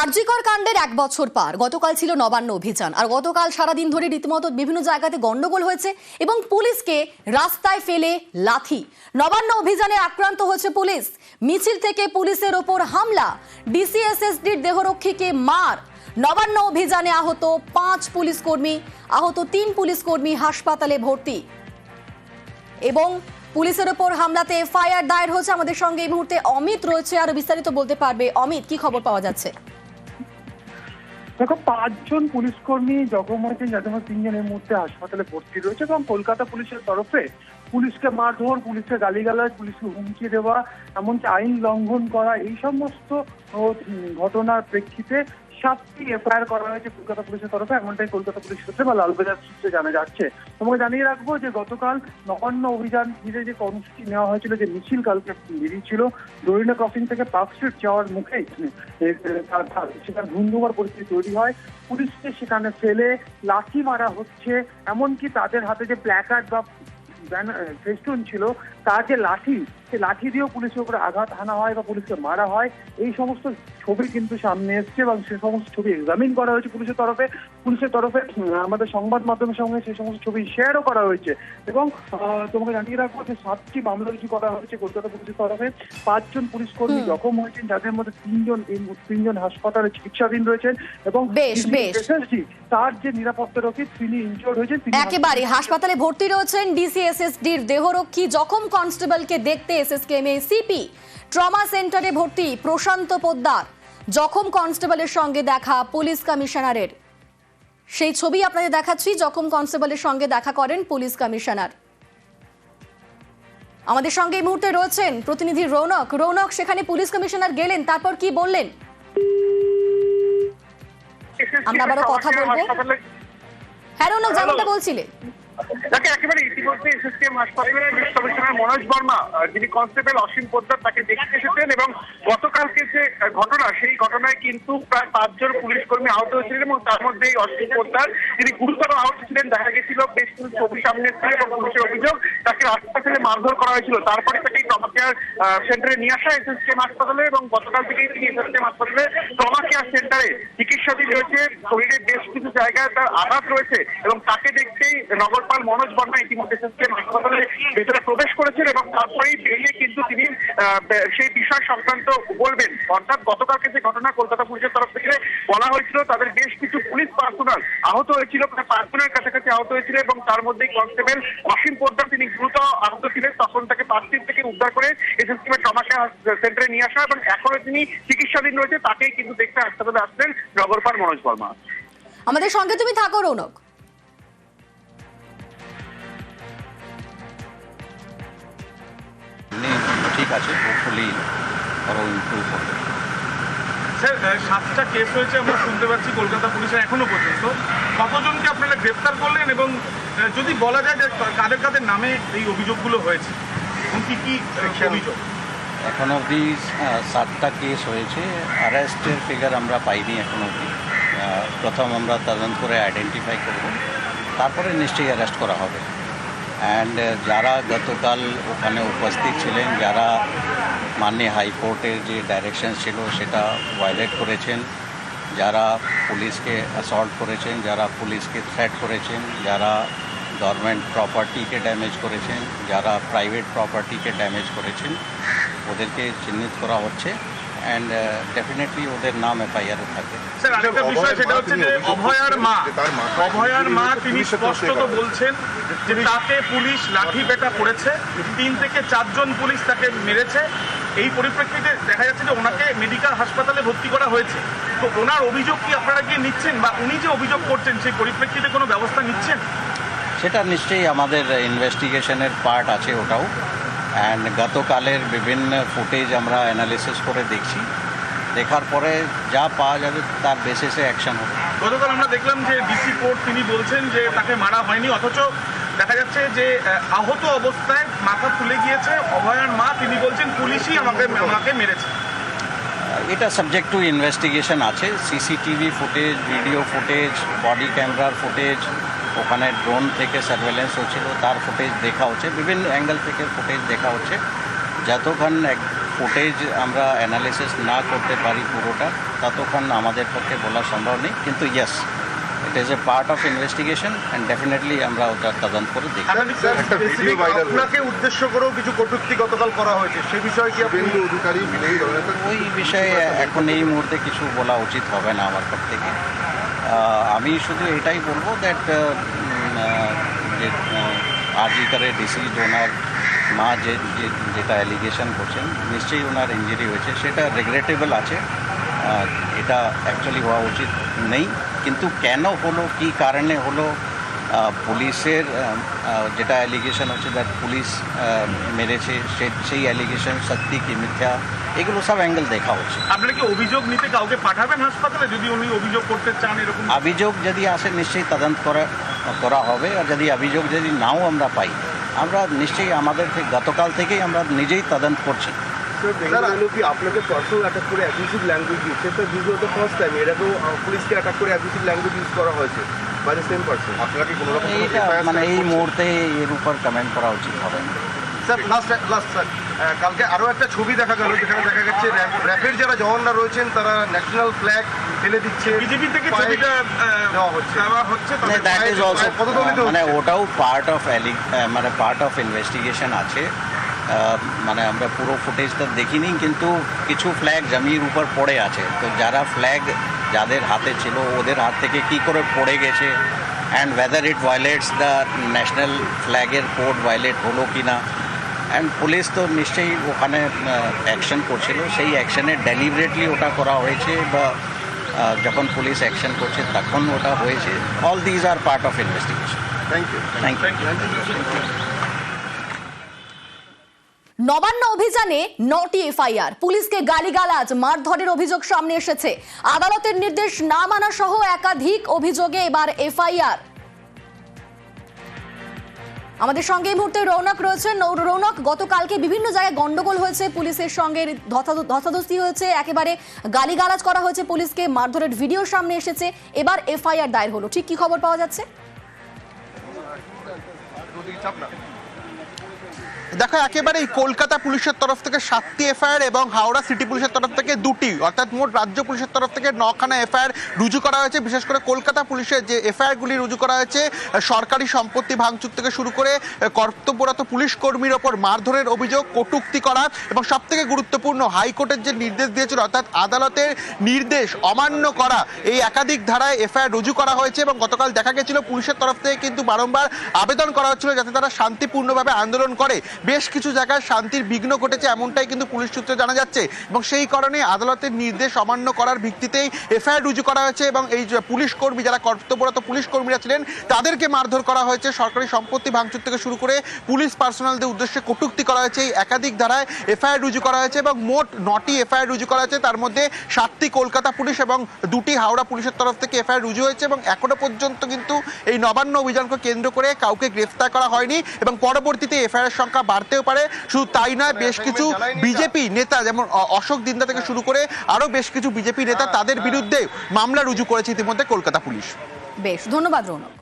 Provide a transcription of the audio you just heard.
আরজিকর কাণ্ডের এক বছর পার। গতকাল ছিল নবান্ন অভিযান। আর গতকাল সারাদিন ধরে রীতিমতো বিভিন্ন জায়গাতে গন্ডগোল হয়েছে এবং পুলিশকে রাস্তায় ফেলে লাথি। নবান্ন অভিযানে আক্রান্ত হয়েছে পুলিশ। মিছিল থেকে পুলিশের ওপর হামলা। ডিসিএসএসডির দেহরক্ষীকে মার। নবান্ন অভিযানে আহত পাঁচ পুলিশ কর্মী, আহত তিন পুলিশ কর্মী হাসপাতালে ভর্তি। এবং পুলিশের ওপর হামলাতে এফআইআর দায়ের হয়েছে। আমাদের সঙ্গে এই মুহূর্তে অমিত রয়েছে। আরও বিস্তারিত বলতে পারবে অমিত। কি খবর পাওয়া যাচ্ছে? দেখো, পাঁচজন পুলিশ কর্মী জখম যাদের তিনজন এই মুহূর্তে হাসপাতালে ভর্তি রয়েছে এবং কলকাতা পুলিশের তরফে পুলিশকে মারধর, পুলিশকে গালিগালাজ, পুলিশকে হুমকি দেওয়া, এমনকি আইন লঙ্ঘন করা, এই সমস্ত ঘটনার প্রেক্ষিতে সাতটি এফআইআর করা হয়েছে কলকাতা পুলিশের তরফে, এমনটাই কলকাতা পুলিশ সূত্রে বা লালবাজার সূত্রে জানা যাচ্ছে। তোমাকে জানিয়ে রাখব যে গতকাল নবান্ন অভিযান ঘিরে যে কর্মসূচি নেওয়া হয়েছিল, যে মিছিল কালকে বেরিয়েছিল দরিনা ক্রসিং থেকে পার্ক স্ট্রিট যাওয়ার মুখে সেখানে ধুন্ধুমার পরিস্থিতি তৈরি হয়। পুলিশকে সেখানে ফেলে লাঠি মারা হচ্ছে, এমনকি তাদের হাতে যে প্ল্যাকার্ড বা ফেস্টুন ছিল, তার যে লাঠি সে লাঠি দিয়েও পুলিশের উপরে আঘাত হানা হয় বা পুলিশকে মারা হয়, এই সমস্ত ছবি কিন্তু সামনে এসছে এবং সে সমস্ত ছবি এক্সামিন করা হয়েছে পুলিশের তরফে। পুলিশের তরফে আমাদের সংবাদ মাধ্যমের সঙ্গে সেই সমস্ত ছবি শেয়ারও করা হয়েছে এবং তোমাকে জানিয়ে রাখব যে সাতটি মামলা রুজু করা হয়েছে কলকাতা পুলিশের তরফে পাঁচজন পুলিশ কর্মী। জখম হয়েছেন যাদের মধ্যে তিনজন তিনজন হাসপাতালে চিকিৎসাধীন রয়েছেন এবং। তার যে নিরাপত্তা রক্ষী তিনি ইনজোর্ড হয়েছেন একেবারে হাসপাতালে ভর্তি রয়েছেন ডিসিএসএসডির দেহরক্ষী জখম কনস্টেবলকে দেখতে এসএসকেএমএ সিপি ট্রমা সেন্টারে ভর্তি প্রশান্ত পোদ্দার জখম কনস্টেবলের সঙ্গে দেখা পুলিশ কমিশনারের সেই ছবি আপনাদের দেখাচ্ছি। জখম কনস্টেবলের সঙ্গে দেখা করেন পুলিশ কমিশনার। আমাদের সঙ্গে এই মুহূর্তে রয়েছেন প্রতিনিধি রৌনক। রৌনক, সেখানে পুলিশ কমিশনার গেলেন, তারপর কি বললেন? আমরা আবারও কথা বলব। হ্যাঁ রৌনক, যেমনটা বলছিলে। তাকে ইতিমধ্যে এসএসকেএম হাসপাতালের কমিশনার মনোজ বর্মা যিনি কনস্টেবল অসীম পোদ্দার তাকে দেখতে এসেছেন এবং গতকালকে যে ঘটনা, সেই ঘটনায় কিন্তু প্রায় পাঁচজন পুলিশ কর্মী আহত হয়েছিলেন এবং তার মধ্যে এই অসীম পোদ্দার তিনি গুরুতর আহত ছিলেন, দেখা গেছিল বেশ কিছু ছবি সামনে এবং পুলিশের অভিযোগ তাকে রাস্তা মারধর করা হয়েছিল। তারপরে তাকে ট্রমা কেয়ার সেন্টারে নিয়ে আসা এসএসকেএম হাসপাতালে এবং গতকাল থেকেই তিনি এসএসকেএম হাসপাতালে ট্রমা কেয়ার সেন্টারে চিকিৎসাধীন রয়েছে। শরীরের বেশ কিছু জায়গায় তার আঘাত রয়েছে এবং তাকে দেখতেই নগরপাল মনোজ বর্মা ইতিমধ্যে ভেতরে প্রবেশ করেছেন এবং তারপরেই বেরিয়ে কিন্তু তিনি সেই বিষয় সংক্রান্ত বলবেন। অর্থাৎ গতকালকে যে ঘটনা কলকাতা পুলিশের তরফ থেকে বলা হয়েছিল, তাদের বেশ কিছু পুলিশ পার্সোনাল আহত হয়েছিল কাছাকাছি আহত হয়েছিল এবং তার মধ্যেই কনস্টেবল অসীম পোদ্দার তিনি দ্রুত আহত ছিলেন। তখন তাকে পার্কস্ট্রিট থেকে উদ্ধার করে ট্রমাকে সেন্টারে নিয়ে আসা এবং এখনও তিনি চিকিৎসাধীন রয়েছে, তাকেই কিন্তু দেখতে হাসপাতালে আসলেন নগরপাল মনোজ বর্মা। আমাদের সঙ্গে তুমি থাকো, রৌনক। আছে হোপফুলি আরও ইম্প্রুভ হবে। স্যার সাতটা কেস হয়েছে আমরা শুনতে পাচ্ছি কলকাতা পুলিশের এখনও পর্যন্ত। কতজনকে আপনারা গ্রেপ্তার করলেন এবং যদি বলা যায় যে কাদের কাদের নামে এই অভিযোগগুলো হয়েছে কি কি অভিযোগ? এখন অবধি সাতটা কেস হয়েছে অ্যারেস্টের ফিগার আমরা পাইনি এখন অবধি। প্রথম আমরা তদন্ত করে আইডেন্টিফাই করব তারপরে নিশ্চয়ই অ্যারেস্ট করা হবে। অ্যান্ড যারা গতকাল ওখানে উপস্থিত ছিলেন, যারা মাননীয় হাইকোর্টের যে ডাইরেকশন ছিল সেটা ভায়োলেট করেছেন, যারা পুলিশকে অ্যাসল্ট করেছেন, যারা পুলিশকে থ্রেট করেছেন, যারা গভর্নমেন্ট প্রপার্টিকে ড্যামেজ করেছেন, যারা প্রাইভেট প্রপার্টিকে ড্যামেজ করেছেন, ওদেরকে চিহ্নিত করা হচ্ছে। অ্যান্ড ডেফিনেটলি ওদের নাম এফআইআরে থাকে। স্যার আরেকটা বিষয় সেটা হচ্ছে যে অভয়ার মা। অভয়ার মা তিনি স্পষ্টত বলছেন যে তাকে পুলিশ লাঠি পেটা করেছে। তিন থেকে চারজন পুলিশ তাকে মেরেছে। এই পরিপ্রেক্ষিতে দেখা যাচ্ছে যে ওনাকে মেডিকেল হাসপাতালে ভর্তি করা হয়েছে। তো ওনার অভিযোগ কি আপনারা গিয়ে নিচ্ছেন বা উনি যে অভিযোগ করছেন সেই পরিপ্রেক্ষিতে কোনো ব্যবস্থা নিচ্ছেন? সেটা নিশ্চয়ই আমাদের ইনভেস্টিগেশনের পার্ট আছে ওটাও। অ্যান্ড গতকালের বিভিন্ন ফুটেজ আমরা অ্যানালিসিস করে দেখছি। দেখার পরে যা পাওয়া যাবে তার বেসিসে অ্যাকশন হবে। গতকাল আমরা দেখলাম যে ডিসি কোর্ট তিনি বলছেন যে তাকে মারা হয়নি অথচ দেখা যাচ্ছে যে আহত অবস্থায় মাথা ফুলে গিয়েছে অভয়ার মা তিনি বলছেন পুলিশই আমাকে আমাকে মেরেছে। এটা সাবজেক্ট টু ইনভেস্টিগেশন আছে। CCTV footage video footage body ক্যামেরার ফুটেজ ওখানে ড্রোন থেকে সার্ভেলেন্স হচ্ছিল তার ফুটেজ দেখা হচ্ছে বিভিন্ন অ্যাঙ্গেল থেকে ফুটেজ দেখা হচ্ছে। যতক্ষণ এক ফুটেজ আমরা অ্যানালিসিস না করতে পারি পুরোটা ততক্ষণ আমাদের পক্ষে বলা সম্ভব নেই কিন্তু yes it is a part of investigation and definitely আমরা ওটা তদন্ত করে দেখি viral আপনাকে উদ্দেশ্য করেও কিছু কটূক্তি গতকাল করা হয়েছে সে বিষয়ে কি আপনি অধিকারী ওই বিষয়ে এখন এই মুহূর্তে কিছু বলা উচিত হবে না আমার পক্ষ থেকে। আমি শুধু এটাই বলব দ্যাট যে আজিকারে ডিসিজ ওনার মা যে যেটা অ্যালিগেশন করছেন, নিশ্চয়ই ওনার ইঞ্জুরি হয়েছে, সেটা রেগ্রেটেবল আছে। এটা অ্যাকচুয়ালি হওয়া উচিত নেই। কিন্তু কেন হলো, কি কারণে হলো পুলিশের যেটা অ্যালিগেশন হচ্ছে দ্যাট পুলিশ মেরেছে সে- সেই অ্যালিগেশন সত্যি কি মিথ্যা এগুলো সব অ্যাঙ্গেল দেখা হচ্ছে। আপনি কি অভিযোগ নিতে কাউকে পাঠাবেন হাসপাতালে? যদি উনি অভিযোগ করতে চান এরকম অভিযোগ যদি আসে নিশ্চয়ই তদন্ত করা করা হবে আর যদি অভিযোগ যদি নাও আমরা পাই আমরা নিশ্চয়ই আমাদের গতকাল থেকেই আমরা নিজেই তদন্ত করছি। স্যার বেঙ্গালুরু কি আপনাকে পার্সোনাল অ্যাটাক করে অ্যাবিউসিভ ল্যাঙ্গুয়েজ ইউজ সেটা this was the first time আগেও আহ, পুলিশকে অ্যাটাক করে অ্যাবিউসিভ ল্যাঙ্গুয়েজ ইউজ করা হয়েছে বাই দ্য সেম পার্সন আপনারা কি কোনো রকম মানে এই মুহূর্তে এর উপর কমেন্ট করা উচিত হবে। না স্যার লাস্ট লাস্ট স্যার কালকে আরও একটা ছবি দেখা গেল যেখানে দেখা যাচ্ছে র্যাপের যারা জওয়ানরা রয়েছেন তারা ন্যাশনাল ফ্ল্যাগ ফেলে দিচ্ছে বিজেপি থেকে ছবিটা দেওয়া হচ্ছে। দ্যাট ইজ অলসো মানে ওটাও পার্ট অফ মানে পার্ট অফ ইনভেস্টিগেশন আছে। মানে আমরা পুরো ফুটেজটা দেখিনি কিন্তু কিছু ফ্ল্যাগ জমির উপর পড়ে আছে। তো যারা ফ্ল্যাগ যাদের হাতে ছিল ওদের হাত থেকে কি করে পড়ে গেছে? And whether it violates the national ফ্ল্যাগের code violate হলো কি না? অ্যান্ড পুলিশ তো নিশ্চয়ই ওখানে অ্যাকশন করছিল। সেই অ্যাকশনে ডেলিভারেটলি ওটা করা হয়েছে বা যখন পুলিশ অ্যাকশন করছে তখন ওটা হয়েছে। All these are part of investigation thank you thank you Nabanna অভিযানে নটি এফআইআর। পুলিশকে গালিগালাজ, মারধরের অভিযোগ সামনে এসেছে। আদালতের নির্দেশ না মানা সহ একাধিক অভিযোগে এবার এফআইআর। আমাদের সঙ্গে এই মুহূর্তে রৌনক রয়েছেন। রৌনক, গতকালকে বিভিন্ন জায়গায় গন্ডগোল হয়েছে। পুলিশের সঙ্গে ধস্তাধ- ধস্তাধস্তি হয়েছে। একেবারে গালিগালাজ করা হয়েছে পুলিশকে। মারধরের ভিডিও সামনে এসেছে। এবার এফআইআর দায়ের হলো। ঠিক কি খবর পাওয়া যাচ্ছে? দেখো একেবারে এই কলকাতা পুলিশের তরফ থেকে সাতটি এফআইআর এবং হাওড়া সিটি পুলিশের তরফ থেকে দুটি, অর্থাৎ মোট রাজ্য পুলিশের তরফ থেকে নখানা এফআইআর রুজু করা হয়েছে। বিশেষ করে কলকাতা পুলিশের যে এফআইআরগুলি রুজু করা হয়েছে সরকারি সম্পত্তি ভাঙচুর থেকে শুরু করে কর্তব্যরত পুলিশ কর্মীর ওপর মারধরের অভিযোগ, কটুক্তি করা এবং সব থেকে গুরুত্বপূর্ণ হাইকোর্টের যে নির্দেশ দিয়েছিল, অর্থাৎ আদালতের নির্দেশ অমান্য করা, এই একাধিক ধারায় এফআইআর রুজু করা হয়েছে এবং গতকাল দেখা গেছিল পুলিশের তরফ থেকে কিন্তু বারংবার আবেদন করা হচ্ছিল যাতে তারা শান্তিপূর্ণভাবে আন্দোলন করে। বেশ কিছু জায়গায় শান্তির বিঘ্ন ঘটেছে, এমনটাই কিন্তু পুলিশ সূত্রে জানা যাচ্ছে। এবং সেই কারণে আদালতের নির্দেশ অমান্য করার ভিত্তিতেই এফআইআর রুজু করা হয়েছে এবং এই পুলিশ কর্মী, যারা কর্তব্যরত পুলিশ কর্মীরা ছিলেন, তাদেরকে মারধর করা হয়েছে। সরকারি সম্পত্তি ভাঙচুর থেকে শুরু করে পুলিশ পার্সোনালদের উদ্দেশ্যে কটুক্তি করা হয়েছে। এই একাধিক ধারায় এফআইআর রুজু করা হয়েছে এবং মোট নটি এফআইআর রুজু করা হয়েছে। তার মধ্যে সাতটি কলকাতা পুলিশ এবং দুটি হাওড়া পুলিশের তরফ থেকে এফআইআর রুজু হয়েছে এবং এখনও পর্যন্ত কিন্তু এই নবান্ন অভিযানকে কেন্দ্র করে কাউকে গ্রেফতার করা হয়নি এবং পরবর্তীতে এফআইআর সংখ্যা বাড়তেও পারে। শুধু তাই নয় বেশ কিছু বিজেপি নেতা যেমন অশোক দিন্দা থেকে শুরু করে আরও বেশ কিছু বিজেপি নেতা তাদের বিরুদ্ধে মামলা রুজু করেছে ইতিমধ্যে কলকাতা পুলিশ। বেশ ধন্যবাদ রৌনক।